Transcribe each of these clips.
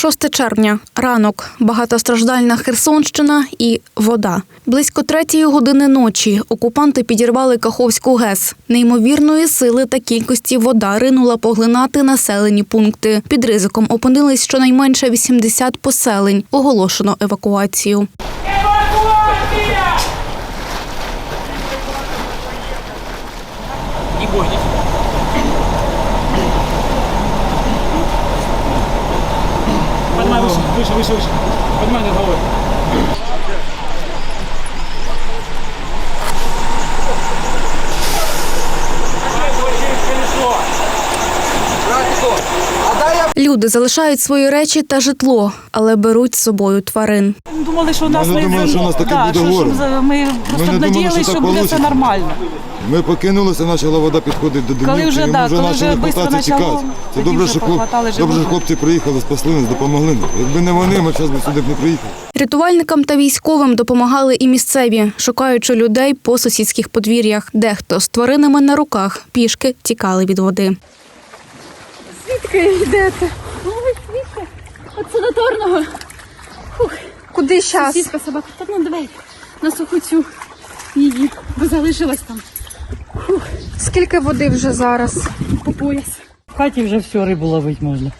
6 червня, ранок, багатостраждальна Херсонщина і вода. Близько третьої години ночі окупанти підірвали Каховську ГЕС. Неймовірної сили та кількості вода ринула поглинати населені пункти. Під ризиком опинились щонайменше 80 поселень. Оголошено евакуацію. Не бойтесь Поднимай выше, выше, выше, выше. Поднимай над головой. Люди залишають свої речі та житло, але беруть з собою тварин. Думали, що у нас Ми не думали, що у нас таке да, буде що- горе. що Ми просто не думали, надіялися, що що так буде все получиться. нормально. Ми покинулися, почала вода підходити до Коли вже, і ми да, вже коли почали вже бистро хвататися почало, тікати. Це тоді добре, вже що, хлоп... похватали добре, що хлопці приїхали, спасли нас, допомогли нам. Якби не вони, ми зараз би сюди б не приїхали. Рятувальникам та військовим допомагали і місцеві, шукаючи людей по сусідських подвір'ях. Дехто з тваринами на руках пішки тікали від води. Звідки йдете? Ой, звідки? От санаторного. Фух, Куди зараз? сусідка собака. Та ну давай на суху цю її, бо залишилась там Скільки води вже зараз? по пояс. В хаті вже все рибу ловити можна.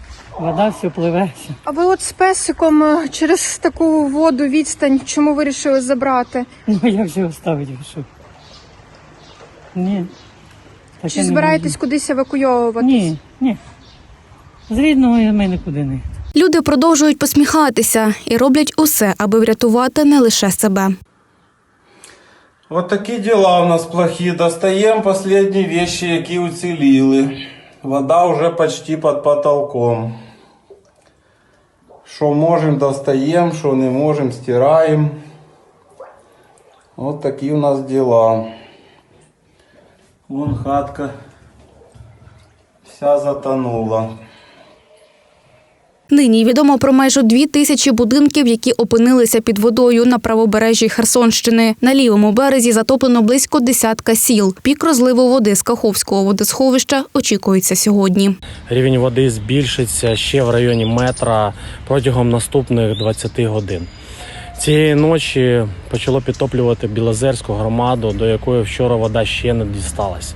Вода все пливе. Все. А ви от з песиком е, через таку воду відстань, чому вирішили забрати? Ну як же оставити що? Ні. Таке Чи не збираєтесь кудись евакуйовувати? Ні, ні. З рідного ми нікуди не. Люди продовжують посміхатися і роблять усе, аби врятувати не лише себе. Вот такі дела у нас плохі. Достаємо последні вещи, які уціліли. Вода вже почти під потолком. Що можемо, достаємо, що не можемо, стираємо. Вот такі у нас дела. Вон хатка вся затонула. Нині відомо про майже дві тисячі будинків, які опинилися під водою на правобережжі Херсонщини. На лівому березі затоплено близько десятка сіл. Пік розливу води з Каховського водосховища очікується сьогодні. Рівень води збільшиться ще в районі метра протягом наступних 20 годин. Цієї ночі почало підтоплювати Білозерську громаду, до якої вчора вода ще не дісталась.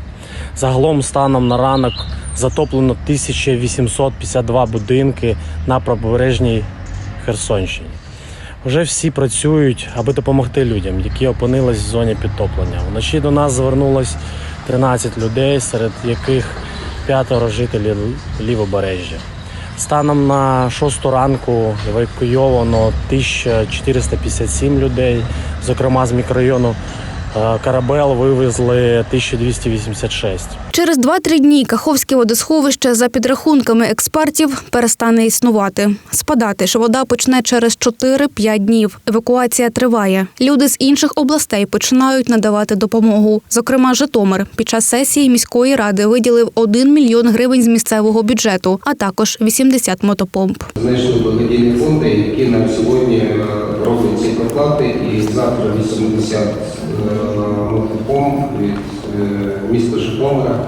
Загалом станом на ранок затоплено 1852 будинки на правобережній Херсонщині. Вже всі працюють, аби допомогти людям, які опинились в зоні підтоплення. Вночі до нас звернулось 13 людей, серед яких п'ятеро жителів лівобережжя. Станом на 6 ранку евакуйовано 1457 людей, зокрема з мікрорайону Карабел вивезли 1286. Через 2-3 дні Каховське водосховище, за підрахунками експертів, перестане існувати. Спадати ж вода почне через 4-5 днів. Евакуація триває. Люди з інших областей починають надавати допомогу. Зокрема, Житомир під час сесії міської ради виділив 1 мільйон гривень з місцевого бюджету, а також 80 мотопомп. Знайшли благодійні фонди, які нам сьогодні е, роблять ці проклади і завтра 80 мотопом від е, міста Житомира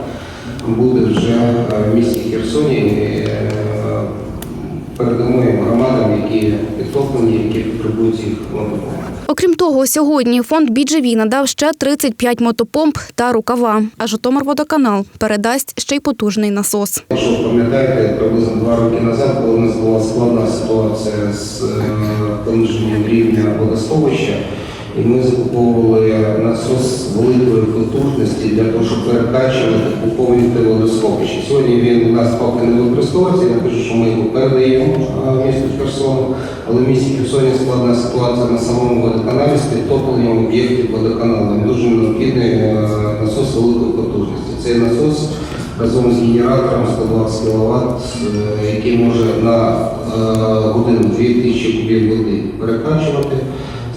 буде вже е, в місті Херсоні. е, Передамо їм громадам, які підтоплені, які потребують їх мотопомп. Окрім того, сьогодні фонд «Біджеві» надав ще 35 мотопомп та рукава. А Житомирводоканал передасть ще й потужний насос. Якщо пам'ятаєте, приблизно два роки назад, коли у нас була складна ситуація з е, пониженням рівня водосховища, і ми закуповували насос великої потужності для того, щоб перекачувати, поповнити водосховище. Сьогодні він у нас поки не використовується, я кажу, що ми його передаємо е, місту Херсону, але в місті Херсоні складна ситуація на самому водоканалі з підтопленням об'єктів водоканалу. Дуже необхідний е, насос великої потужності. Цей насос разом з генератором 120 кВт, який може на е, годину 2000 кубів води перекачувати.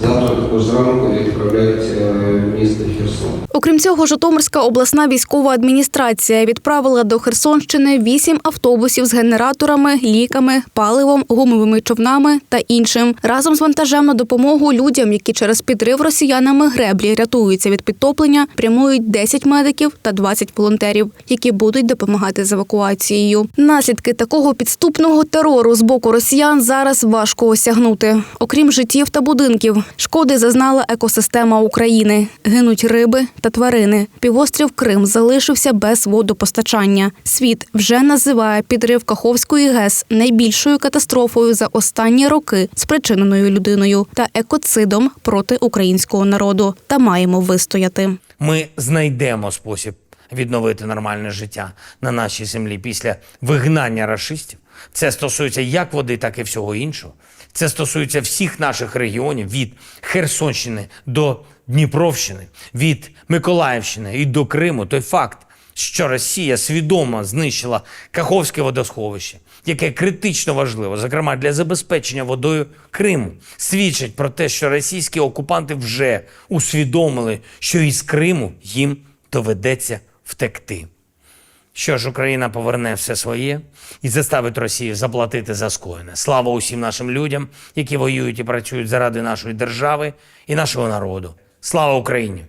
Завтра також зранку відправляють е, місто Херсон. Окрім цього, Житомирська обласна військова адміністрація відправила до Херсонщини вісім автобусів з генераторами, ліками, паливом, гумовими човнами та іншим. Разом з вантажем на допомогу людям, які через підрив росіянами греблі рятуються від підтоплення, прямують 10 медиків та 20 волонтерів, які будуть допомагати з евакуацією. Наслідки такого підступного терору з боку росіян зараз важко осягнути. Окрім життів та будинків, шкоди зазнала екосистема України. Гинуть риби та тварини. Півострів Крим залишився без водопостачання. Світ вже називає підрив Каховської ГЕС найбільшою катастрофою за останні роки, спричиненою людиною та екоцидом проти українського народу. Та маємо вистояти. Ми знайдемо спосіб відновити нормальне життя на нашій землі після вигнання рашистів. Це стосується як води, так і всього іншого. Це стосується всіх наших регіонів від Херсонщини до Дніпровщини, від Миколаївщини і до Криму. Той факт, що Росія свідомо знищила Каховське водосховище, яке критично важливо, зокрема для забезпечення водою Криму, свідчить про те, що російські окупанти вже усвідомили, що із Криму їм доведеться втекти. Що ж, Україна поверне все своє і заставить Росію заплатити за скоєне. Слава усім нашим людям, які воюють і працюють заради нашої держави і нашого народу. Слава Україні!